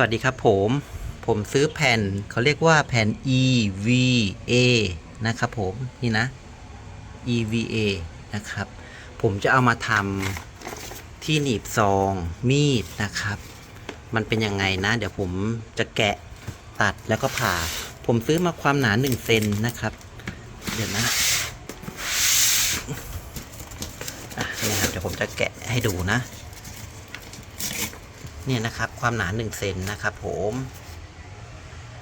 วัสดีครับผม ผมซื้อแผ่นเขาเรียกว่าแผ่น EVA นะครับผม นี่นะ EVA นะครับ ผมจะเอามาทำที่หนีบซองมีดนะครับ มันเป็นยังไงนะ เดี๋ยวผมจะแกะตัดแล้วก็ผ่า ผมซื้อมาความหนา1เซนนะครับ เดี๋ยวนะอะนี่ครับเดี๋ยวผมจะแกะให้ดูนะ เนี่ยนะครับ ความหนา1เซนนะครับผม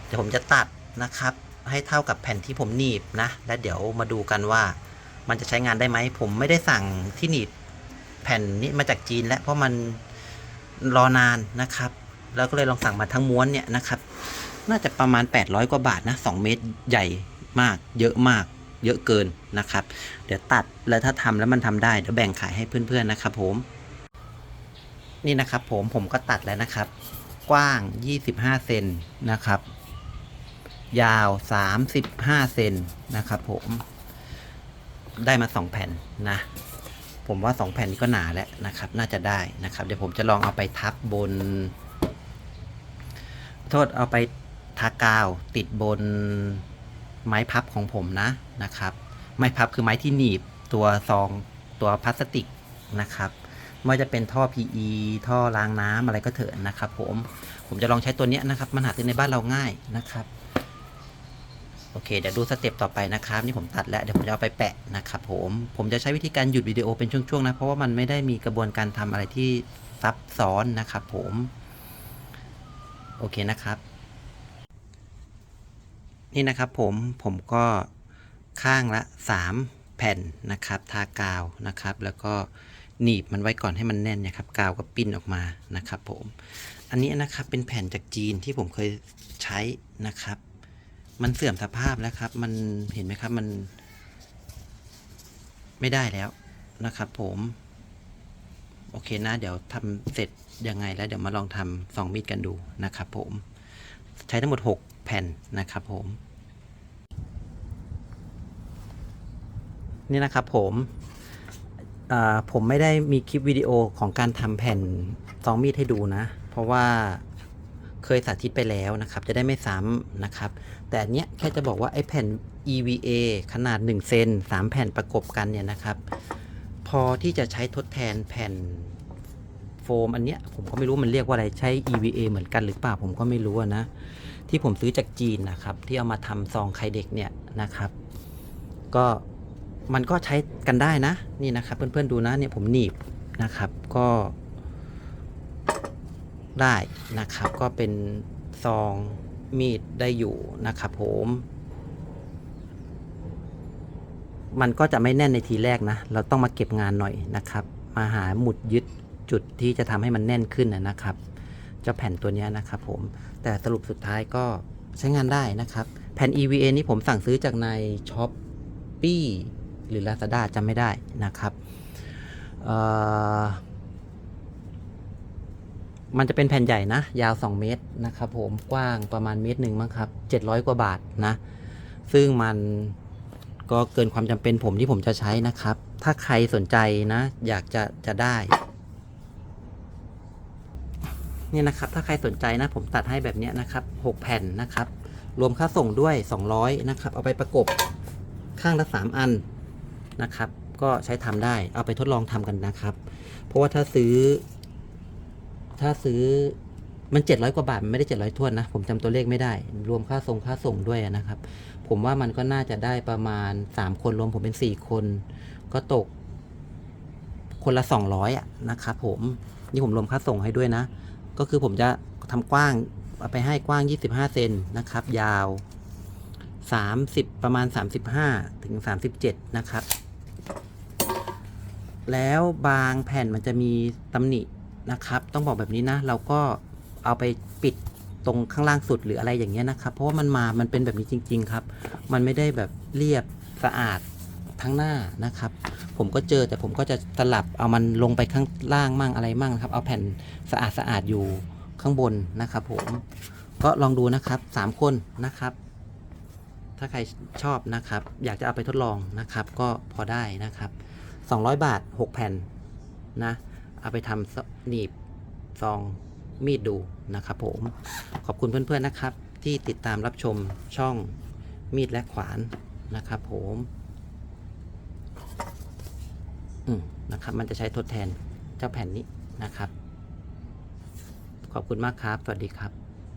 เดี๋ยวผมจะตัดนะครับ ให้เท่ากับแผ่นที่ผมหนีบนะ และเดี๋ยวมาดูกันว่า มันจะใช้งานได้ไหม ผมไม่ได้สั่งที่หนีบแผ่นนี้มาจากจีน แล้วเพราะมันรอนานนะครับ แล้วก็เลยลองสั่งมาทั้งม้วนเนี่ยนะครับ น่าจะประมาณ 800 กว่าบาทนะ 2 เมตรใหญ่มาก เยอะมาก เยอะเกินนะครับ เดี๋ยวตัดแล้วถ้าทำแล้วมันทำได้เดี๋ยวแบ่งขายให้เพื่อนๆนะครับผม นี่นะครับผมผมก็ตัดแล้วนะครับ กว้าง 25 เซนนะครับ ยาว 35 เซนนะครับผมได้มา 2 แผ่นนะ ผมว่า 2 แผ่นนี้ก็หนาแล้วนะครับ น่าจะได้นะครับ เดี๋ยวผมจะลองเอาไปทับบน โทษเอาไปทากาวติดบนไม้พับของผมนะนะครับ ไม้พับคือไม้ที่หนีบตัวซองตัวพลาสติกนะครับ ไม่ว่าจะเป็นท่อ PE ท่อล้างน้ำอะไรก็เถอะนะครับผมผมจะลองใช้ตัวนี้นะครับ มันหาซื้อในบ้านเราง่ายนะครับ โอเค เดี๋ยวดูสเต็ปต่อไปนะครับ นี่ผมตัดแล้ว เดี๋ยวผมจะเอาไปแปะนะครับผมผมจะใช้วิธีการหยุดวิดีโอเป็นช่วงๆนะ เพราะว่ามันไม่ได้มีกระบวนการทำอะไรที่ซับซ้อนนะครับผม โอเคนะครับ นี่นะครับผมผมก็ข้างละ 3 แผ่นนะครับ ทากาวนะครับ แล้วก็ หนีบมันไว้ก่อนให้มันแน่นนะครับกาวก็ปิ้นออกมานะครับผม อันนี้นะครับเป็นแผ่นจากจีนที่ผมเคยใช้นะครับ มันเสื่อมสภาพแล้วครับ มันเห็นไหมครับมัน ไม่ได้แล้วนะครับผมโอเคนะ เดี๋ยวทำเสร็จยังไงแล้วเดี๋ยวมาลองทำสองมีดกันดูนะครับผม ใช้ทั้งหมด 6 แผ่นนะครับผม นี่นะครับผม ผมไม่ได้มีคลิปวิดีโอของการทำแผ่นซองมีดให้ดูนะ เพราะว่าเคยสาธิตไปแล้วนะครับ จะได้ไม่ซ้ำนะครับ แต่อันเนี้ยแค่จะบอกว่าไอ้แผ่น EVA ขนาด1เซน3 แผ่นประกบกันเนี่ยนะครับ พอที่จะใช้ทดแทนแผ่นโฟมอันเนี้ยผมก็ไม่รู้มันเรียกว่าอะไรใช้ EVA เหมือนกันหรือเปล่าผมก็ไม่รู้นะ ที่ผมซื้อจากจีนนะครับ ที่เอามาทำซองไข่เด็กเนี่ยนะครับ ก็ มันก็ใช้กันได้นะ นี่นะครับ เพื่อนๆดูนะเนี่ยผมหนีบนะครับก็ ได้นะครับ ก็เป็นซองมีดได้อยู่นะครับผมมันก็จะไม่แน่นในทีแรกนะ เราต้องมาเก็บงานหน่อยนะครับ มาหาหมุดยึดจุดที่จะทำให้มันแน่นขึ้นนะครับ เจ้าแผ่นตัวนี้นะครับผม แต่สรุปสุดท้ายก็ใช้งานได้นะครับ แผ่น EVA นี้ผมสั่งซื้อจากในช้อปปี้ หรือ Lazada จำไม่ได้นะครับมันจะเป็นแผ่นใหญ่นะ ยาว 2 เมตรนะครับผมกว้างประมาณเมตรหนึ่งมั้งครับ 700 กว่าบาทนะ ซึ่งมันก็เกินความจำเป็นผมที่ผมจะใช้นะครับ ถ้าใครสนใจนะ อยากจะจะได้เนี่ยนะครับถ้าใครสนใจนะผมตัดให้แบบนี้นะครับ 6 แผ่นนะครับ รวมค่าส่งด้วย 200 นะครับ เอาไปประกบข้างละ 3 อัน นะครับ ก็ใช้ทำได้เอาไปทดลองทำกันนะครับ เพราะว่าถ้าซื้อ ถ้าซื้อมัน700กว่าบาท มันไม่ได้700ทวนนะ ผมจำตัวเลขไม่ได้ รวมค่าส่งค่าส่งด้วยนะครับ ผมว่ามันก็น่าจะได้ประมาณ3คนรวมผมเป็น4คน ก็ตก คนละ200อะนะครับผมนี่ผมรวมค่าส่งให้ด้วยนะ ก็คือผมจะทำกว้างเอาไปให้กว้าง25เซนนะครับ ยาว30ประมาณ35ถึง37นะครับ แล้วบางแผ่นมันจะมีตำหนินะครับ ต้องบอกแบบนี้นะ เราก็เอาไปปิดตรงข้างล่างสุดหรืออะไรอย่างเงี้ยนะครับ เพราะว่ามันมา มันเป็นแบบนี้จริง ๆ ครับ มันไม่ได้แบบเรียบสะอาดทั้งหน้านะครับ ผมก็เจอแต่ผมก็จะสลับเอามันลงไปข้างล่างมั่งอะไรมั่งนะครับ เอาแผ่นสะอาดสะอาดอยู่ข้างบนนะครับ ผมก็ลองดูนะครับสามคนนะครับ ถ้าใครชอบนะครับ อยากจะเอาไปทดลองนะครับ ก็พอได้นะครับ 200 บาท 6 แผ่นนะ เอาไปทำหนีบซองมีดดูนะครับผม ขอบคุณเพื่อนๆนะครับ ที่ติดตามรับชมช่องมีดและขวานนะครับผมอืมนะครับ มันจะใช้ทดแทนเจ้าแผ่นนี้นะครับ ขอบคุณมากครับ สวัสดีครับ